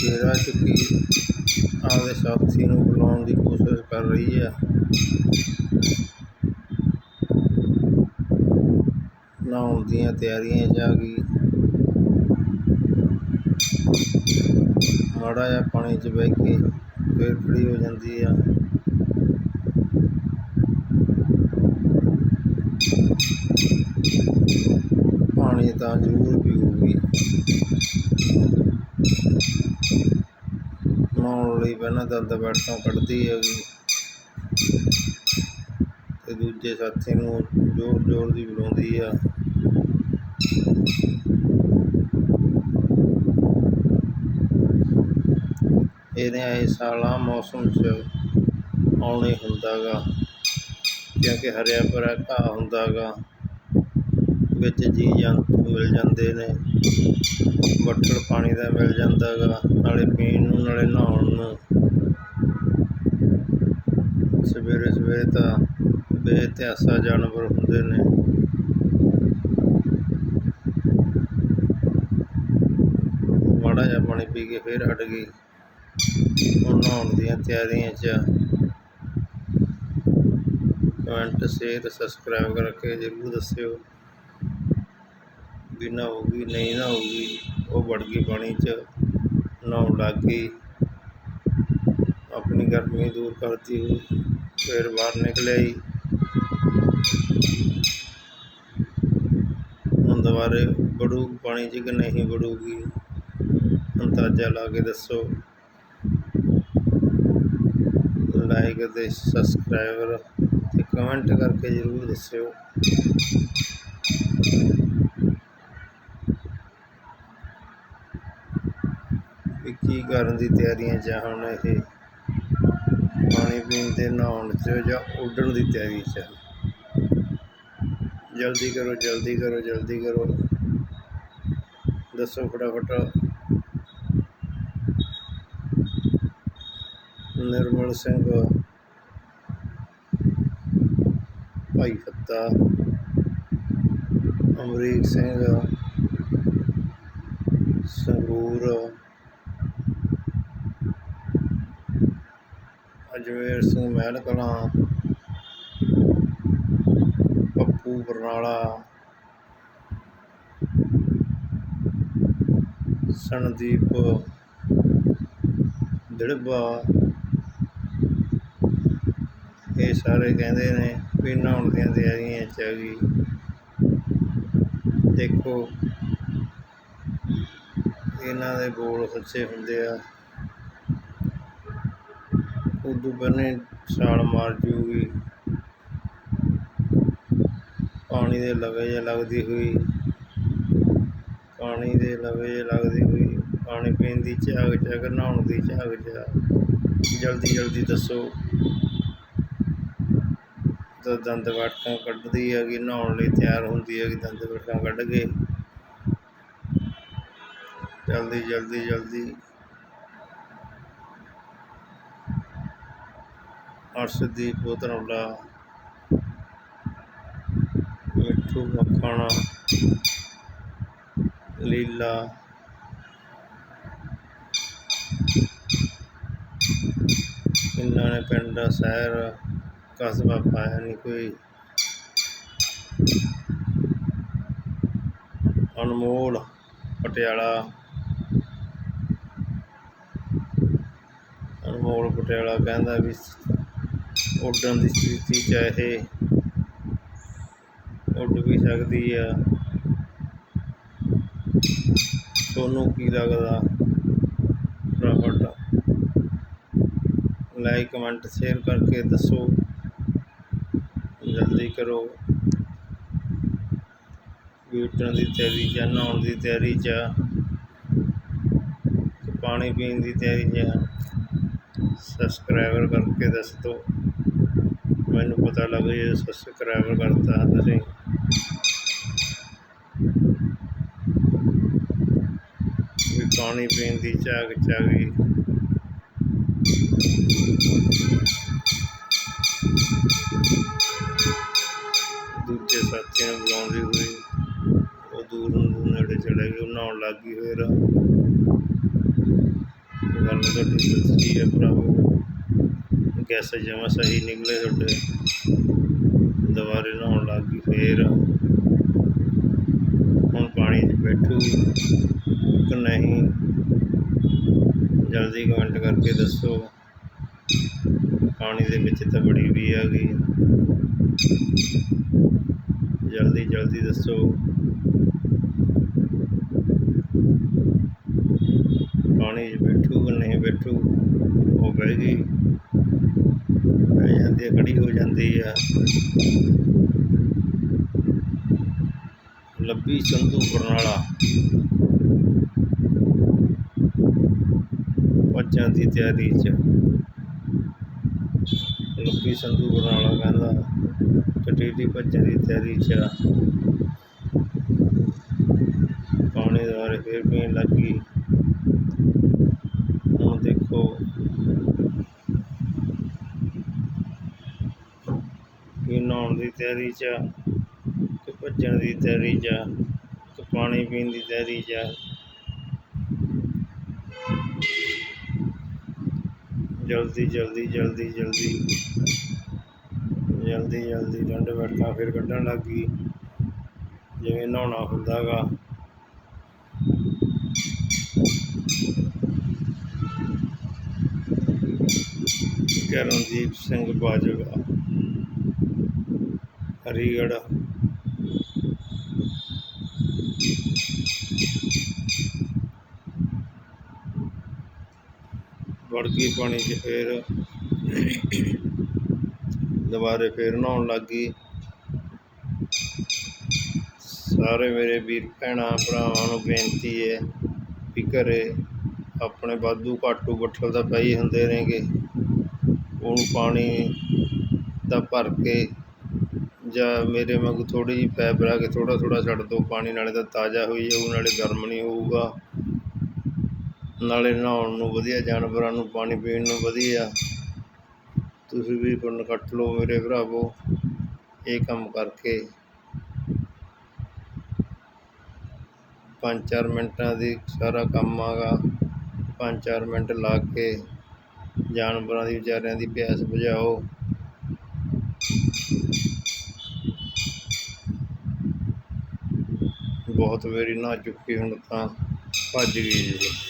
ਫੇਰ ਆ ਚੁੱਕੀ ਆਪਦੇ ਸਾਥੀ ਨੂੰ ਬੁਲਾਉਣ ਦੀ ਕੋਸ਼ਿਸ਼ ਕਰ ਰਹੀ ਹੈ। ਨਹਾਉਣ ਦੀਆਂ ਤਿਆਰੀਆਂ ਜਾ ਆ ਗਈ ਮਾੜਾ ਜਿਹਾ ਪਾਣੀ 'ਚ ਬਹਿ ਕੇ ਫੇਰ ਖੜੀ ਹੋ ਜਾਂਦੀ ਆ ਪਾਣੀ ਤਾਂ ਜ਼ਰੂਰ ਪੀਊਗੀ ਨਹਾਉਣ ਲਈ ਪਹਿਲਾਂ ਦੰਦ ਬੈਠੋਂ ਕੱਢਦੀ ਹੈਗੀ। ਤੇ ਦੂਜੇ ਸਾਥੀ ਨੂੰ ਜ਼ੋਰ ਜ਼ੋਰ ਦੀ ਬੁਲਾਉਂਦੀ ਆ। ਇਹਦੇ ਇਹ ਸਾਲਾ ਮੌਸਮ 'ਚ ਆਉਣੇ ਹੁੰਦਾ ਗਾ ਕਿਉਂਕਿ ਹਰਿਆ ਭਰਾ ਘਾਹ ਹੁੰਦਾ ਗਾ ਵਿੱਚ ਜੀ ਜੰਤੂ ਮਿਲ ਜਾਂਦੇ ਨੇ। ਵੱਟੜ ਪਾਣੀ ਦਾ ਮਿਲ ਜਾਂਦਾ ਗਾ ਨਾਲੇ ਪੀਣ ਨੂੰ, ਨਾਲੇ ਨਹਾਉਣ ਨੂੰ। ਸਵੇਰੇ ਸਵੇਰੇ ਤਾਂ ਬੇਇਤਿਹਾਸਾ ਜਾਨਵਰ ਹੁੰਦੇ ਨੇ। ਮਾੜਾ ਜਿਹਾ ਪਾਣੀ ਪੀ ਕੇ ਫੇਰ ਹਟ ਗਈ। ਹੁਣ ਨਹਾਉਣ ਦੀਆਂ ਤਿਆਰੀਆਂ 'ਚ ਕਮੈਂਟ ਸ਼ੇਅਰ ਸਬਸਕ੍ਰਾਈਬ ਕਰਕੇ ਜ਼ਰੂਰ ਦੱਸਿਓ। ਵੀ ਨਹਾਊਗੀ ਨਹੀਂ ਨਹਾਊਗੀ ਉਹ ਵੜ ਗਈ ਪਾਣੀ 'ਚ, ਨਹਾਉਣ ਲੱਗ ਗਈ। ਆਪਣੀ ਗਰਮੀ ਦੂਰ ਕਰਦੀ ਹੋਈ, ਫਿਰ ਬਾਹਰ ਨਿਕਲ ਆਈ ਹੁਣ ਦੁਬਾਰੇ ਵੜੂ ਪਾਣੀ 'ਚ ਕਿ ਨਹੀਂ ਵੜੂਗੀ, ਅੰਦਾਜ਼ਾ ਲਾ ਕੇ ਦੱਸੋ। ਲਾਈਕ ਅਤੇ ਸਬਸਕ੍ਰਾਈਬਰ ਤੇ ਕਮੈਂਟ ਕਰਕੇ ਜ਼ਰੂਰ ਦੱਸਿਓ ਵੀ ਕੀ ਕਰਨ ਦੀ ਤਿਆਰੀਆਂ 'ਚ ਹੁਣ ਇਹ ਪਾਣੀ ਪੀਣ ਤੇ ਨਹਾਉਣ 'ਚ ਜਾਂ ਉੱਡਣ ਦੀ ਤਿਆਰੀ 'ਚ? ਜਲਦੀ ਕਰੋ ਜਲਦੀ ਕਰੋ ਜਲਦੀ ਕਰੋ। ਦੱਸੋ ਫਟਾਫਟ। ਨਿਰਮਲ ਸਿੰਘ। ਭਾਈ ਫੱਤਾ। ਅਮਰੀਕ ਸਿੰਘ। ਸੰਗੂਰ ਅਜਮੇਰ ਸਿੰਘ ਮਹਿਲ ਕਲਾਂ, ਪੱਪੂ, ਬਰਨਾਲਾ ਸੰਦੀਪ ਦਿੜਬਾ, ਇਹ ਸਾਰੇ ਕਹਿੰਦੇ ਨੇ ਵੀ ਨਹਾਉਣ ਦੀਆਂ ਤਿਆਰੀਆਂ 'ਚ ਆ ਗਈ ਦੇਖੋ, ਇਹਨਾਂ ਦੇ ਬੋਲ ਸੱਚੇ ਹੁੰਦੇ ਆ। ਉਦੋਂ ਪਹਿਲਾਂ ਛਾਲ ਮਾਰ ਜੂਗੀ। ਪਾਣੀ ਦੇ ਲਵੇ ਜੇ ਲੱਗਦੀ ਹੋਈ। ਪਾਣੀ ਦੇ ਲਵੇ ਜੇ ਲੱਗਦੀ ਹੋਈ। ਪਾਣੀ ਪੀਣ ਦੀ ਝਾਗ ਝਾਗ ਨਹਾਉਣ ਦੀ ਝਾਗ ਝਾਗ ਜਲਦੀ ਜਲਦੀ ਦੱਸੋ। ਤਾਂ ਦੰਦ ਵਾਟਕਾਂ ਕੱਢਦੀ ਹੈਗੀ, ਨਹਾਉਣ ਲਈ ਤਿਆਰ ਹੁੰਦੀ ਹੈਗੀ, ਦੰਦ ਵਾਟਕਾਂ ਕੱਢ ਕੇ। ਜਲਦੀ ਜਲਦੀ ਜਲਦੀ ਅਰਸ਼ਦੀਪ ਧਰਮਲਾ ਮਿੱਠੂ ਮੱਖਣ, ਲੀਲਾ। ਇਹਨਾਂ ਨੇ ਪਿੰਡ ਸ਼ਹਿਰ ਕਸਬਾ ਪਾਇਆ ਨਹੀਂ ਕੋਈ। ਅਨਮੋਲ ਪਟਿਆਲਾ। ਅਨਮੋਲ ਪਟਿਆਲਾ ਕਹਿੰਦਾ ਵੀ ਉੱਡਣ ਦੀ ਸਥਿਤੀ 'ਚ ਹੈ ਇਹ। ਉੱਡ ਵੀ ਸਕਦੀ ਆ। ਤੁਹਾਨੂੰ ਕੀ ਲੱਗਦਾ? ਫਟਾਫਟ ਲਾਈਕ ਕਮੈਂਟ ਸ਼ੇਅਰ ਕਰਕੇ ਦੱਸੋ। ਜਲਦੀ ਕਰੋ। ਵੀ ਦੀ ਤਿਆਰੀ 'ਚ ਆ, ਨਹਾਉਣ ਦੀ ਤਿਆਰੀ 'ਚ ਆ, ਪਾਣੀ ਪੀਣ ਦੀ ਤਿਆਰੀ 'ਚ ਸਬਸਕ੍ਰਾਈਬਰ ਕਰਕੇ ਦੱਸ ਦਿਓ ਮੈਨੂੰ ਪਤਾ ਲੱਗ ਜੇ ਸਬਸਕ੍ਰਾਈਬਰ ਕਰਤਾ ਤੁਸੀਂ। ਵੀ ਪਾਣੀ ਪੀਣ ਦੀ ਝਾਗ ਚਾਗੀ ਦੂਜੇ ਸਾਥੀਆਂ ਨੂੰ ਬੁਲਾਉਂਦੀ ਹੋਈ ਉਹ ਦੂਰ ਨੂੰ ਨੇੜੇ ਚਲੇ ਗਏ, ਉਹ ਨਹਾਉਣ ਲੱਗ ਗਈ ਫਿਰ। ਗੱਲ ਤੁਹਾਡੀ ਸੱਚੀ ਹੈ ਭਰਾਵੋ। ਗੈਸ ਜਮਾ ਸਹੀ ਨਿਕਲੇ ਤੁਹਾਡੇ? ਦੁਬਾਰੇ ਨਹਾਉਣ ਲੱਗ ਗਈ ਫੇਰ। ਹੁਣ ਪਾਣੀ 'ਚ ਬੈਠੂ ਕਿ ਨਹੀਂ? ਜਲਦੀ ਕਮੈਂਟ ਕਰਕੇ ਦੱਸੋ। ਪਾਣੀ ਦੇ ਵਿੱਚ ਤਾਂ ਬੜੀ ਵੀ ਆ ਗਈ। ਜਲਦੀ ਜਲਦੀ ਦੱਸੋ। ਪਾਣੀ 'ਚ ਬੈਠੂ ਕਿ ਨਹੀਂ ਬੈਠੂ? ਉਹ ਬਹਿ ਗਈ। ਜਾਂਦੀ ਆ, ਖੜੀ ਹੋ ਜਾਂਦੀ ਆ। ਲੱਭੀ ਸੰਧੂ ਬਰਨਾਲਾ। ਬੱਚਿਆਂ ਦੀ ਤਿਆਰੀ 'ਚ। ਲੱਭੀ ਸੰਧੂ ਬਰਨਾਲਾ ਕਹਿੰਦਾ ਟਟੀਟੀ ਭੱਜਣ ਦੀ ਤਿਆਰੀ 'ਚ ਪਾਣੀ ਦੇ ਬਾਰੇ ਫੇਰ ਪੀਣ ਲੱਗੀ ਹੁਣ ਦੇਖੋ ਕਿ ਨਹਾਉਣ ਦੀ ਤਿਆਰੀ 'ਚ ਆ ਕਿ ਭੱਜਣ ਦੀ ਤਿਆਰੀ 'ਚ ਆ ਕਿ ਪਾਣੀ ਪੀਣ ਦੀ ਤਿਆਰੀ 'ਚ। ਆ ਜਲਦੀ ਜਲਦੀ ਜਲਦੀ ਜਲਦੀ। ਜਲਦੀ ਜਲਦੀ ਡੰਡ ਬੈਠਾ ਫਿਰ ਕੱਢਣ ਲੱਗ ਗਈ। ਜਿਵੇਂ ਨਹਾਉਣਾ ਹੁੰਦਾ ਗਾ। ਕਰਨਦੀਪ ਸਿੰਘ ਬਾਜਵਾ। ਹਰੀਗੜ੍ਹ। ਵੜ ਗਈ ਪਾਣੀ 'ਚ ਫੇਰ ਦੁਬਾਰੇ ਫੇਰ ਨਹਾਉਣ ਲੱਗ ਗਈ। ਸਾਰੇ ਮੇਰੇ ਵੀਰ ਭੈਣਾਂ ਭਰਾਵਾਂ ਨੂੰ ਬੇਨਤੀ ਹੈ ਵੀ ਘਰੇ ਆਪਣੇ ਵਾਧੂ ਘਾਟੂ ਬੱਠਲ ਤਾਂ ਪਈ ਹੁੰਦੇ ਨੇਗੇ। ਉਹਨੂੰ ਪਾਣੀ ਦਾ ਭਰ ਕੇ ਜਾਂ ਮੇਰੇ ਵਾਂਗੂ ਥੋੜ੍ਹੀ ਜਿਹੀ ਪੈਪ ਲਾ ਕੇ ਥੋੜ੍ਹਾ ਥੋੜ੍ਹਾ ਛੱਡ ਦਿਓ ਪਾਣੀ ਨਾਲੇ ਤਾਂ ਤਾਜ਼ਾ ਹੋਈ ਜਾਊ, ਨਾਲੇ ਗਰਮ ਨਹੀਂ ਹੋਊਗਾ। ਨਾਲੇ ਨਹਾਉਣ ਨੂੰ ਵਧੀਆ, ਜਾਨਵਰਾਂ ਨੂੰ ਪਾਣੀ ਪੀਣ ਨੂੰ ਵਧੀਆ। ਤੁਸੀਂ ਵੀ ਪੁੰਨ ਕੱਟ ਲਓ ਮੇਰੇ ਭਰਾਵੋ, ਇਹ ਕੰਮ ਕਰਕੇ। ਪੰਜ ਚਾਰ ਮਿੰਟਾਂ ਦੀ ਸਾਰਾ ਕੰਮ ਆਗਾ, ਪੰਜ ਚਾਰ ਮਿੰਟ ਲਾ ਕੇ ਜਾਨਵਰਾਂ ਦੀ ਵਿਚਾਰਿਆਂ ਦੀ ਪਿਆਸ ਬੁਝਾਓ। ਬਹੁਤ ਵਾਰੀ ਨਾ ਚੁੱਕੀ ਹੁਣ ਤਾਂ ਭੱਜ ਗਈ ਜੀ।